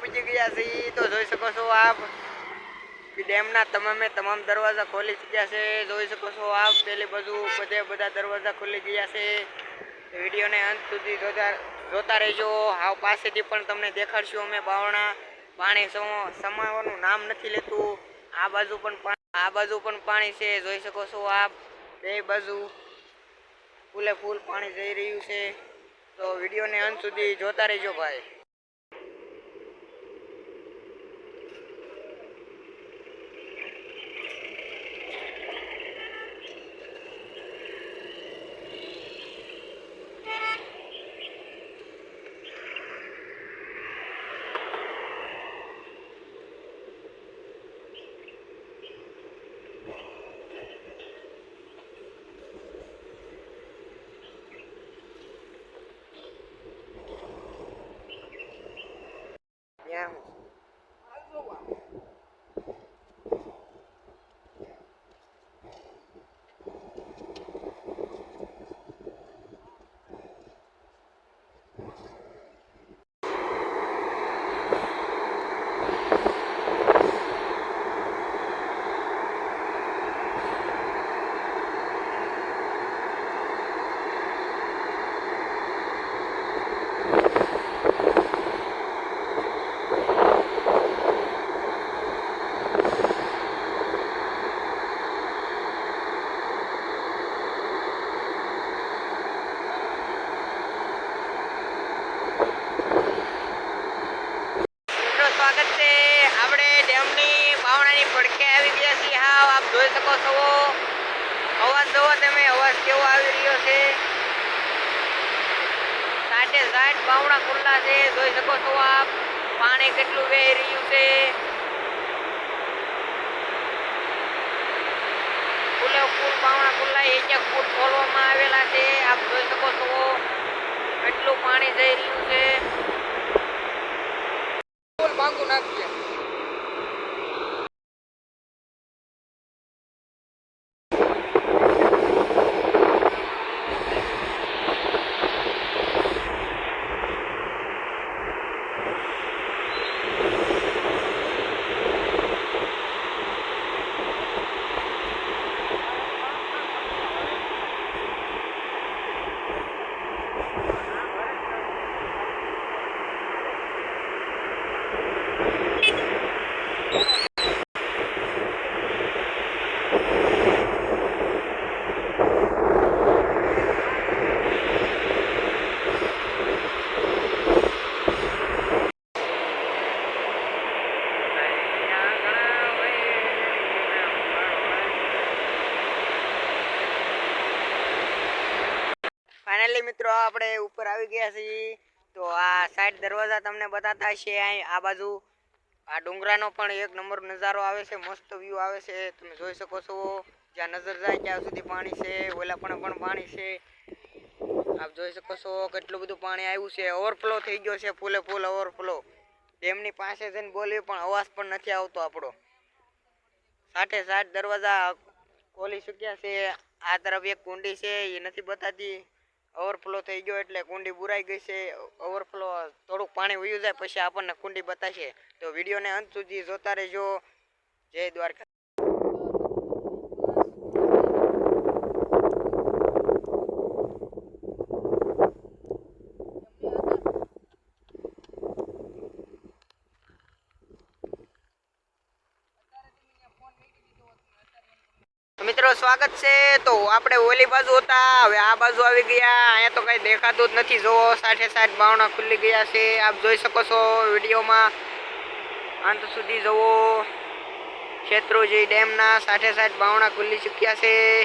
Finally ગયા છે પૂજી છીએ તો જોઈ શકો છો આપ. ડેમના તમામે તમામ દરવાજા ખોલી ચૂક્યા છે. જોઈ શકો છો આપ. પેલી બાજુ બધે બધા દરવાજા ખોલી ગયા છે. વિડીયોને અંત સુધી જોતા જોતા રહેજો. હાવ પાસેથી પણ તમને દેખાડશું અમે બાવણા. પાણી સમ- સમાવાનું નામ નથી લેતું. આ બાજુ પણ આ બાજુ પણ પાણી છે. જોઈ શકો છો આપ. બે બાજુ ફૂલે ફૂલ પાણી જઈ રહ્યું છે. તો વિડીયોને અંત સુધી જોતા રહેજો ભાઈ. ત્યાં હું મિત્રો સ્વાગત છે. આપણે ડેમની પાવણાની પડખે આવી ગયા છીએ. હાવ આપ જોઈ શકો છો. અવાજ જોવો તમે, અવાજ કેવો આવી રહ્યો છે? સાઠે સાઠ પાવણા ખુલ્લા છે. જોઈ શકો છો આપ. પાણી કેટલું વહી રહ્યું છે? ફૂલે ફૂલ પાવણા ખુલ્લા એક એક ફૂટ ખોલવામાં આવેલા છે. આપ જોઈ શકો છો. કેટલું પાણી જઈ રહ્યું છે. con. ફાઇનલી મિત્રો આપણે ઉપર આવી ગયા છીએ. તો આ સાઈડ દરવાજા તમને બતાતા છે અહીં આ બાજુ આ ડુંગરાનો પણ એક નંબર નજારો આવે છે. મસ્ત વ્યૂ આવે છે. તમે જોઈ શકો છો. જ્યાં નજર જાય ત્યાં સુધી પાણી છે. ઓલા પણ પણ પાણી છે. આપ જોઈ શકો છો કેટલું બધું પાણી આવ્યું છે. ઓવરફ્લો થઈ ગયો છે. ફૂલે ફૂલ ઓવરફ્લો ડેમની પાસે જઈને બોલવી પણ અવાજ પણ નથી આવતો આપણો. સાઠે સાઠ દરવાજા ખોલી ચૂક્યા છે. આ તરફ એક કુંડી છે. એ નથી બતાતી. ઓવરફ્લો થઈ ગયો એટલે કુંડી બુરાઈ ગઈ છે. ઓવરફ્લો થોડુંક પાણી વયું જાય, પછી આપણને કુંડી બતાશે. તો વિડીયોને અંત સુધી જોતા રહેજો. જય દ્વારકા. મિત્રો, સ્વાગત છે. તો આપણે ઓલી બાજુ હતા. હવે આ બાજુ આવી ગયા. અહીંયા તો કંઈ દેખાતું જ નથી. જોવો સાઠે સાઠ બાવણા ખુલ્લી ગયા છે. આપ જોઈ શકો છો વિડીયોમાં. અંત સુધી જુઓ. શેત્રુજી ડેમના સાઠે સાઠ બાવણા ખુલ્લી ચૂક્યા છે.